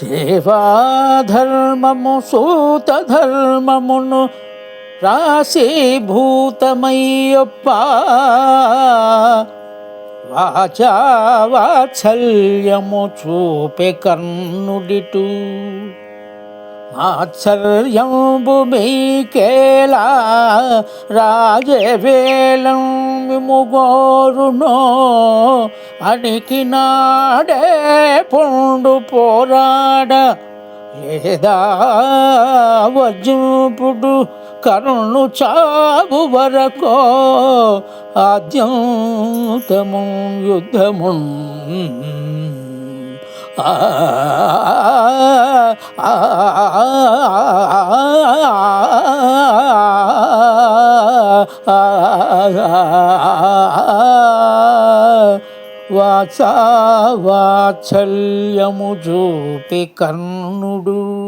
సేవాధర్మము సూత ధర్మమును రాశి భూతమయ్యప్ప. వాచా వాత్సల్యము చూపె కర్ణుడిటు. ఆశ్చర్యంబు మీకేలా రాజవేలం విముగోరునో అడికినాడే పుండు పోరాడ లేదా వజ్రపుడు కరుణు చావు వరకో ఆద్యంతము యుద్ధము ఆ వాచా వాత్సల్యము చూపి కర్ణుడు.